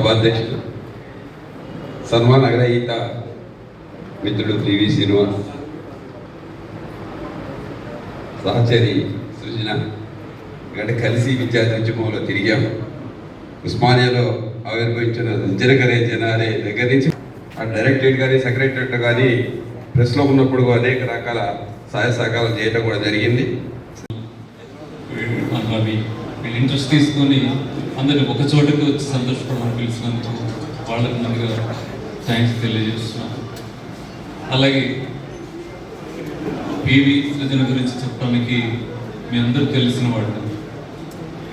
సభాధ్యక్షుడు సన్మాన అగ్రహీత మిత్రుడు పివి శ్రీనివాస్. సహచరి సృజన. ఇక్కడ కలిసి విద్యార్థి ఉద్యమంలో తిరిగాము ఉస్మానియాలో ఆవిర్భవించిన జనకరే జనారే దగ్గర నుంచి. ఆ డైరెక్టరేట్ కానీ సెక్రటరేట్ కానీ ప్రెస్లో ఉన్నప్పుడు అనేక రకాల సహాయ సహకారాలు చేయడం కూడా జరిగింది. వీళ్ళు ఇంట్రెస్ట్ తీసుకొని అందరిని ఒక చోటకి వచ్చి సంతోషపడమని పిలిచినందుకు వాళ్ళకి ముందుగా థ్యాంక్స్ తెలియజేస్తున్నాను. అలాగే పివి సృజన గురించి చెప్పడానికి మీ అందరూ తెలిసిన వాళ్ళు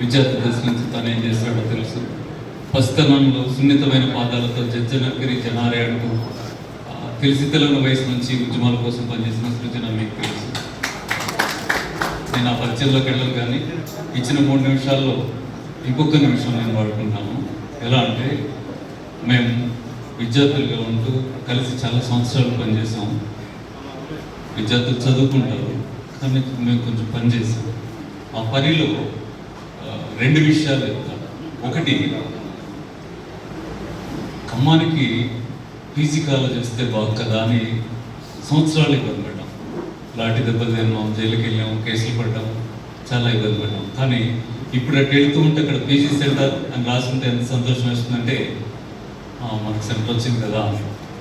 విద్యార్థి దశ నుంచి తను ఏం చేశాడో తెలుసు. పసితనంలో సున్నితమైన పాదాలతో జజ్జనగిరి జనారే అంటూ తెలిసి తెలంగాణ వయసు నుంచి ఉద్యమాల కోసం పనిచేసిన సృజన మీకు తెలుసు. నేను ఆ పరిచయంలోకి వెళ్ళను కానీ ఇచ్చిన మూడు నిమిషాల్లో ఇంకొక నిమిషం నేను వాడుకుంటాను. ఎలా అంటే మేము విద్యార్థులుగా ఉంటూ కలిసి చాలా సంవత్సరాలు పనిచేసాం విద్యార్థులు చదువుకుంటారు కానీ మేము కొంచెం పనిచేసాం ఆ పనిలో రెండు విషయాలు చెప్తాను. ఒకటి ఖమ్మానికి పీజీ కాలేజ్ వస్తే బాగు కదా అని సంవత్సరాలు ఇబ్బంది లాఠీ దెబ్బలు తిన్నాం జైలుకి వెళ్ళాం కేసులు పడ్డాం చాలా ఇబ్బంది పడ్డాం. కానీ ఇప్పుడు అటు వెళ్తూ ఉంటే అక్కడ పీజీ సెంటర్ అని రాసుకుంటే ఎంత సంతోషం వేస్తుందంటే మనకు సెంటర్ వచ్చింది కదా. అని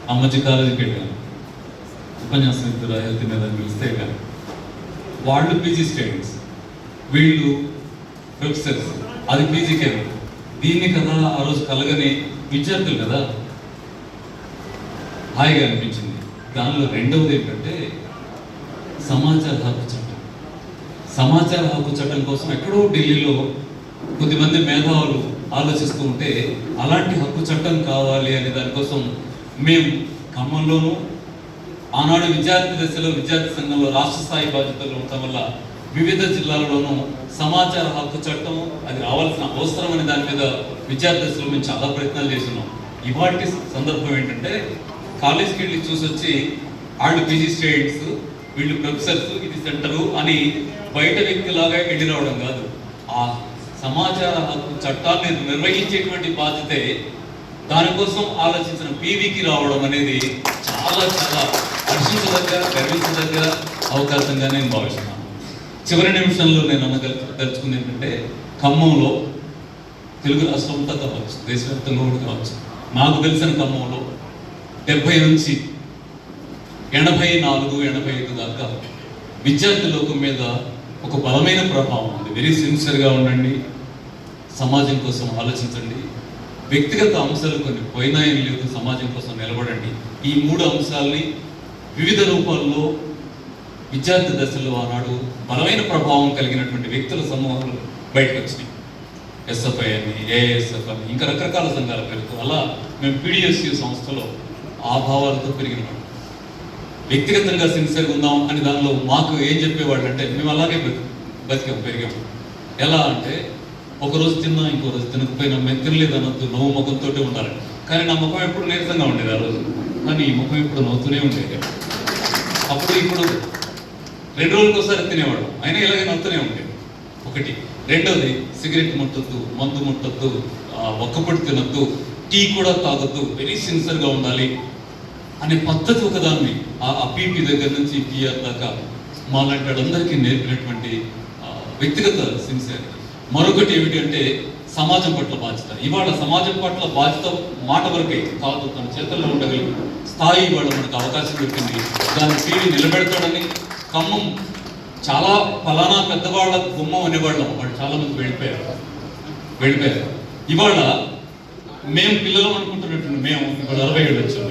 ఆ మధ్య కాలేజీకి వెళ్ళాను ఉపన్యాసం ఇద్దరు హెల్త్ మీద అని పిలిస్తే కానీ వాళ్ళు పీజీ స్టూడెంట్స్ వీళ్ళు ప్రొఫెసర్స్ అది పీజీకే దీన్ని కదా ఆ రోజు కలగని విద్యార్థులు కదా. హాయిగా అనిపించింది. దానిలో రెండవది ఏంటంటే సమాచార హక్కు చట్టం. సమాచార హక్కు చట్టం కోసం ఎక్కడో ఢిల్లీలో కొద్దిమంది మేధావులు ఆలోచిస్తూ ఉంటే అలాంటి హక్కు చట్టం కావాలి అనే దానికోసం మేము ఖమ్మంలోనూ ఆనాడు విద్యార్థి దశలో విద్యార్థి సంఘంలో రాష్ట్ర స్థాయి బాధ్యతలు ఉండటం వల్ల వివిధ జిల్లాలలోనూ సమాచార హక్కు చట్టం అది రావాల్సిన అవసరం అనే దాని మీద విద్యార్థి దశలో మేము చాలా ప్రయత్నాలు చేస్తున్నాం. ఇవాటి సందర్భం ఏంటంటే కాలేజ్కి వెళ్ళి చూసి వచ్చి వాళ్ళు పీజీ స్టూడెంట్స్ వీళ్ళు ప్రొఫెసర్స్ ఇది సెంటరు అని బయట వ్యక్తిలాగా వెళ్ళి రావడం కాదు. ఆ సమాచార హక్కు చట్టాన్ని నిర్వహించేటువంటి బాధ్యతే దానికోసం ఆలోచించిన పీవీకి రావడం అనేది చాలా చాలా హర్షించదగ్గ గర్వించదగ్గ అవకాశంగా నేను భావిస్తున్నాను. చివరి నిమిషంలో నేను అనగలుచుకుంది ఏంటంటే ఖమ్మంలో తెలుగు రాష్ట్రంతో కావచ్చు దేశవ్యాప్తంగా కూడా కావచ్చు. నాకు తెలిసిన ఖమ్మంలో డెబ్బై నుంచి ఎనభై నాలుగు ఎనభై ఐదు దాకా విద్యార్థి లోకం మీద ఒక బలమైన ప్రభావం ఉంది. వెరీ సిన్సియర్గా ఉండండి. సమాజం కోసం ఆలోచించండి. వ్యక్తిగత అంశాలు కొన్ని పోయినాయని లేదు సమాజం కోసం నిలబడండి. ఈ మూడు అంశాలని వివిధ రూపాల్లో విద్యార్థి దశలో ఆనాడు బలమైన ప్రభావం కలిగినటువంటి వ్యక్తుల సమూహాలు బయటకు వచ్చినాయి. ఎస్ఎఫ్ఐ అని ఏఎస్ఎఫ్ అని ఇంకా రకరకాల సంఘాల పేరుతో. అలా మేము పీడిఎస్యు సంస్థలో ఆ భావాలతో పెరిగినాం వ్యక్తిగతంగా సిన్సియర్గా ఉందాం అని దానిలో మాకు ఏం చెప్పేవాళ్ళు అంటే మేము అలాగే బతికాం పెరిగాం. ఎలా అంటే ఒక రోజు తిన్నా ఇంకో రోజు తినకపోయినా మేము తినలేదు అనొద్దు నవ్వు ముఖంతో ఉండాలి కానీ నా ముఖం ఎప్పుడు నీరసంగా ఉండేది ఆ రోజు. కానీ ఈ ముఖం ఎప్పుడు నవ్వుతూనే ఉండేది. అప్పుడు ఇప్పుడు రెండు రోజులకు ఒకసారి తినేవాడు అయినా ఇలాగే నవ్వుతూనే ఉండేది. ఒకటి. రెండోది సిగరెట్ ముట్టద్దు మందు ముట్టద్దు ఆ, ఒక్కపొడి టీ కూడా తాగొద్దు వెరీ సిన్సియర్గా ఉండాలి. అనే పద్ధతి ఒకదాన్ని ఆ పీపీ దగ్గర నుంచి పిఆర్ దాకా మాలాంటి వాళ్ళందరికీ నేర్పినటువంటి వ్యక్తిగత సిన్సియర్ మరొకటి ఏమిటంటే సమాజం పట్ల బాధ్యత. ఇవాళ సమాజం పట్ల బాధ్యత మాట వరకే కాదు తన చేతుల్లో ఉండగలిగిన స్థాయి ఇవాళ మనకు అవకాశం దొరికింది. దాన్ని పీడి నిలబెడతాడని ఖమ్మం చాలా ఫలానా పెద్దవాళ్ళ గుమ్మం అనేవాళ్ళం వాళ్ళు చాలా మంది వెళ్ళిపోయారు. వెళ్ళిపోయారు. ఇవాళ మేము పిల్లలు అనుకుంటున్నట్టు మేము ఇప్పుడు అరవై ఏళ్ళు వచ్చాం.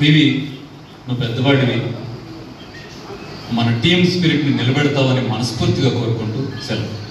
పివి నువ్వు పెద్దవాడివి. మన టీం స్పిరిట్ని నిలబెడతావని మనస్ఫూర్తిగా కోరుకుంటూ సెలవు.